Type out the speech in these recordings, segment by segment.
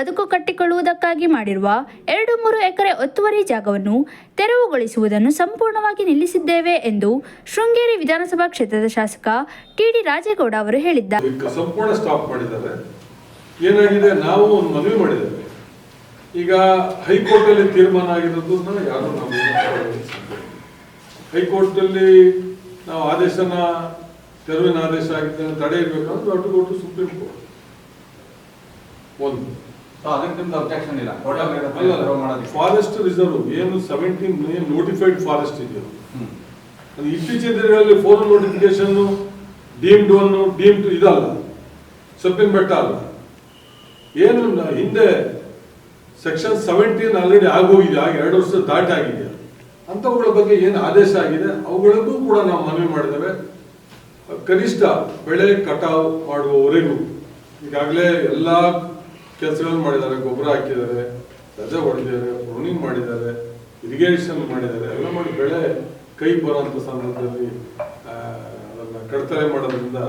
ಬದುಕು ಕಟ್ಟಿಕೊಳ್ಳುವುದಕ್ಕಾಗಿ ಮಾಡಿರುವ ಎರಡು ಮೂರು ಎಕರೆ ಒತ್ತುವರಿ ಜಾಗವನ್ನು ತೆರವುಗೊಳಿಸುವುದನ್ನು ಸಂಪೂರ್ಣವಾಗಿ ನಿಲ್ಲಿಸಿದ್ದೇವೆ ಎಂದು ಶೃಂಗೇರಿ ವಿಧಾನಸಭಾ ಕ್ಷೇತ್ರದ ಶಾಸಕ ಟಿಡಿ ರಾಜೇಗೌಡ ಅವರು ಹೇಳಿದ್ದಾರೆ. ಏನಾಗಿದೆ? ನಾವು ಒಂದು ಮನವಿ ಮಾಡಿದ್ದೇವೆ. ಈಗ ಹೈಕೋರ್ಟಲ್ಲಿ ತೀರ್ಮಾನ ಆಗಿರೋದನ್ನ ಯಾರು ನಾವು ಏನು ಹೈಕೋರ್ಟ್ ಅಲ್ಲಿ ನಾವು ಆದೇಶನ, ತೆರವಿನ ಆದೇಶ ಆಗಿದ್ದ ತಡೆ ಇರ್ಬೇಕಂದ್ರೆ ಅటు ಗೋ ಟು ಸುಪ್ರೀಂ ಕೋರ್ಟ್. ಒಂದು. ಫಾರೆಸ್ಟ್ ರಿಸರ್ವ್ ಏನು ಸೆವೆಂಟೀನ್ ನೋಟಿಫೈಡ್ ಫಾರೆಸ್ಟ್ ಇದೆಯೋ. ಅದು ಇತ್ತೀಚಿನ ದಿನಗಳಲ್ಲಿ phone notification deemed one deemed ಇದಲ್ಲ. ಸೊಪ್ಪಿನ ಬೆಟ್ಟ ಅಲ್ಲ. ಏನು ಹಿಂದೆ ಸೆಕ್ಷನ್ ಸೆವೆಂಟೀನ್ ಆಲ್ರೆಡಿ ಆಗೋಗಿದೆ ಆಗ ಎರಡು ವರ್ಷ ದಾಟಿ ಆಗಿದೆ ಅಂಥವುಗಳ ಬಗ್ಗೆ ಏನು ಆದೇಶ ಆಗಿದೆ? ಅವುಗಳಿಗೂ ಕೂಡ ನಾವು ಮನವಿ ಮಾಡಿದ್ದೇವೆ. ಕನಿಷ್ಠ ಬೆಳೆ ಕಟಾವು ಮಾಡುವವರೆಗೂ. ಈಗಾಗಲೇ ಎಲ್ಲ ಕೆಲಸಗಳನ್ನು ಮಾಡಿದ್ದಾರೆ, ಗೊಬ್ಬರ ಹಾಕಿದ್ದಾರೆ, ರಜೆ ಹೊಡೆದಿದ್ದಾರೆ ಪ್ರೂನಿಂಗ್ ಮಾಡಿದ್ದಾರೆ ಇರಿಗೇಷನ್ ಮಾಡಿದ್ದಾರೆ, ಎಲ್ಲ ಮಾಡಿ ಬೆಳೆ ಕೈ ಬರೋಂಥ ಸಂದರ್ಭದಲ್ಲಿ ಅದನ್ನು ಕಡ್ತಲೆ ಮಾಡೋದ್ರಿಂದ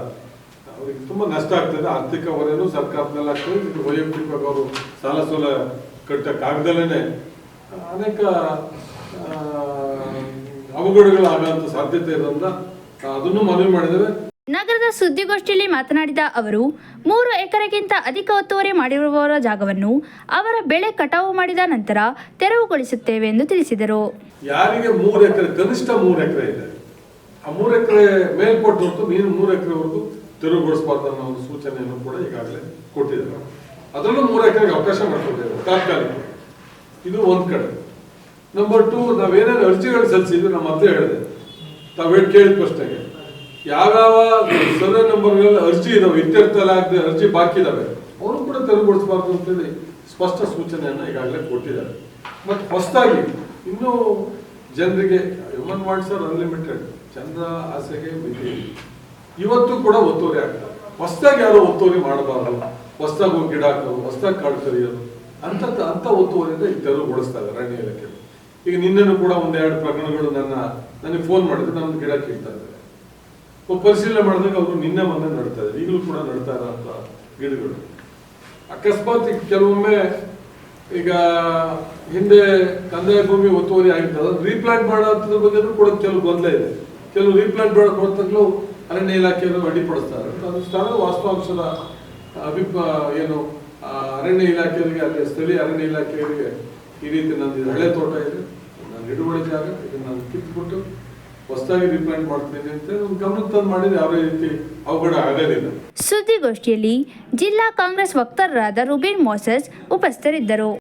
ಅವರಿಗೆ ತುಂಬ ನಷ್ಟ ಆಗ್ತದೆ. ಆರ್ಥಿಕ ಹೊರೆಯೂ ಸರ್ಕಾರದಲ್ಲ ಆಗ್ತದೆ ವೈಯಕ್ತಿಕವಾಗಿ ಅವರು ಸಾಲ ಸೂಲ ಕಟ್ಟಕ್ಕಾಗ್ದಲೇ ಅನೇಕ ಅವಘಡಗಳಾಗೋಂಥ ಸಾಧ್ಯತೆ ಇರೋದ್ರಿಂದ ಅದನ್ನು ಮನವಿ ಮಾಡಿದ್ದೇವೆ ನಗರದ ಸುದ್ದಿಗೋಷ್ಠಿಯಲ್ಲಿ ಮಾತನಾಡಿದ ಅವರು, ಮೂರು ಎಕರೆಗಿಂತ ಅಧಿಕ ಒತ್ತುವರಿ ಮಾಡಿರುವವರ ಜಾಗವನ್ನು ಅವರ ಬೆಳೆ ಕಟಾವು ಮಾಡಿದ ನಂತರ ತೆರವುಗೊಳಿಸುತ್ತೇವೆ ಎಂದು ತಿಳಿಸಿದರು. ಯಾರಿಗೆ ಮೂರು ಎಕರೆ, ಕನಿಷ್ಠ ಮೂರು ಎಕರೆ ಇದೆ. ಆ ಮೂರು ಎಕರೆ ಮೇಲ್ಪಟ್ಟು ನೀನು ಮೂರು ಎಕರೆವರೆಗೂ ತೆರವುಗೊಳಿಸಬಾರ್ದು ಅನ್ನೋ ಒಂದು ಸೂಚನೆಯನ್ನು ಕೂಡ ಈಗಾಗಲೇ ಕೊಟ್ಟಿದ್ದಾರೆ. ಅದರಲ್ಲೂ ಮೂರು ಎಕರೆಗೆ ಅವಕಾಶ ಮಾಡಿಕೊಟ್ಟಿದ್ದಾರೆ, ತಾತ್ಕಾಲಿಕ. ಇದು ಒಂದು ಕಡೆ. ನಂಬರ್ ಟು ನಾವೇನೇನು ಅರ್ಜಿಗಳು ಸಲ್ಲಿಸಿದ್ವಿ, ನಮ್ಮ ಮತ್ತೆ ಹೇಳಿದೆ. ತಾವೇ ಕೇಳಿದ ಪ್ರಶ್ನೆಗೆ ಯಾವ್ಯಾವ ಸರ್ವೆ ನಂಬರ್ಗಳಲ್ಲಿ ಅರ್ಜಿ ಇದಾವೆ ಇತ್ಯರ್ಥಲಾಗದೆ ಅರ್ಜಿ ಬಾಕಿ ಇದಾವೆ, ಅವರು ಕೂಡ ತೆರವುಗೊಳಿಸಬಾರ್ದು ಅಂತೇಳಿ ಸ್ಪಷ್ಟ ಸೂಚನೆಯನ್ನ ಈಗಾಗಲೇ ಕೊಟ್ಟಿದ್ದಾರೆ. ಮತ್ತೆ ಹೊಸದಾಗಿ ಇನ್ನೂ ಜನರಿಗೆ ಹ್ಯೂಮನ್ ವಾಟ್ಸ್ ಆರ್ ಅನ್ಲಿಮಿಟೆಡ್ ಜನರ ಆಸೆಗೆ ಮಿತಿ ಇವತ್ತು ಕೂಡ ಒತ್ತುವರಿ ಆಗ್ತದೆ ಹೊಸದಾಗಿ ಯಾರು ಒತ್ತುವರಿ ಮಾಡಬಾರದು ಹೊಸದಾಗಿ ಹೋಗಿ ಗಿಡ ಹಾಕೋದು, ಹೊಸದಾಗಿ ಕಾಡು ಕರಿಯೋದು ಅಂತ ಅಂತ ಒತ್ತುವರಿಯಿಂದ ಈ ತೆರವುಗೊಳಿಸ್ತಾ ಇದ್ದಾರೆ ಅರಣ್ಯ ಇಲಾಖೆ ಈಗ ನಿನ್ನೆನೂ ಕೂಡ ಒಂದೆರಡು ಪ್ರಕರಣಗಳು ನನ್ನ, ನನಗೆ ಫೋನ್ ಮಾಡಿದ್ರೆ ನಾನು ಗಿಡ ಕೇಳ್ತಾ ಇದ್ದಾರೆ. ಪರಿಶೀಲನೆ ಮಾಡಿದಾಗ ಅವರು ನಿನ್ನೆ ಮೊನ್ನೆ ನಡ್ತಾ ಇದೆ ಈಗಲೂ ಕೂಡ ನಡ್ತಾ ಇರೋಂಥ ಗಿಡಗಳು. ಅಕಸ್ಮಾತ್ ಕೆಲವೊಮ್ಮೆ ಈಗ ಹಿಂದೆ ಕಂದಾಯ ಭೂಮಿ ಒತ್ತುವರಿ ಆಗಿರ್ತದೆ ರೀಪ್ಲಾಂಟ್ ಮಾಡೋದ್ರ ಬಗ್ಗೆ ಕೂಡ ಕೆಲವು ಗೊಂದಲ ಇದೆ. ಕೆಲವು ರೀಪ್ಲಾಂಟ್ ಮಾಡಕ್ ಅರಣ್ಯ ಇಲಾಖೆಯನ್ನು ಅಡ್ಡಿಪಡಿಸ್ತಾರೆ. ಅದು ಸ್ಥಳದ ವಾಸ್ತವಾಂಶದ ಅಭಿಪ್ರ ಏನು ಅರಣ್ಯ ಇಲಾಖೆಯವರಿಗೆ ಅಲ್ಲಿ ಸ್ಥಳೀಯ ಅರಣ್ಯ ಇಲಾಖೆಯವರಿಗೆ ಈ ರೀತಿ ನಂದು ಹಳೆ ತೋಟ ಇದೆ. ನಾನು ಹಿಡುವಳಿ ಜಾಗ ಇದನ್ನು ನಾನು ಕಿತ್ಬಿಟ್ಟು ಹೊಸದಾಗಿ ರಿಪ್ಲೈಂಟ್ ಮಾಡ್ತೀನಿ ಅಂತ ಒಂದು ಗಮನಕ್ಕೆ ತಂದು ಮಾಡಿದ್ರೆ ಯಾವುದೇ ರೀತಿ ಅವಘಡ ಆಗೋದಿಲ್ಲ. ಸುದ್ದಿಗೋಷ್ಠಿಯಲ್ಲಿ ಜಿಲ್ಲಾ ಕಾಂಗ್ರೆಸ್ ವಕ್ತಾರರಾದ ರುಬಿನ್ ಮೋಸಸ್ ಉಪಸ್ಥಿತರಿದ್ದರು.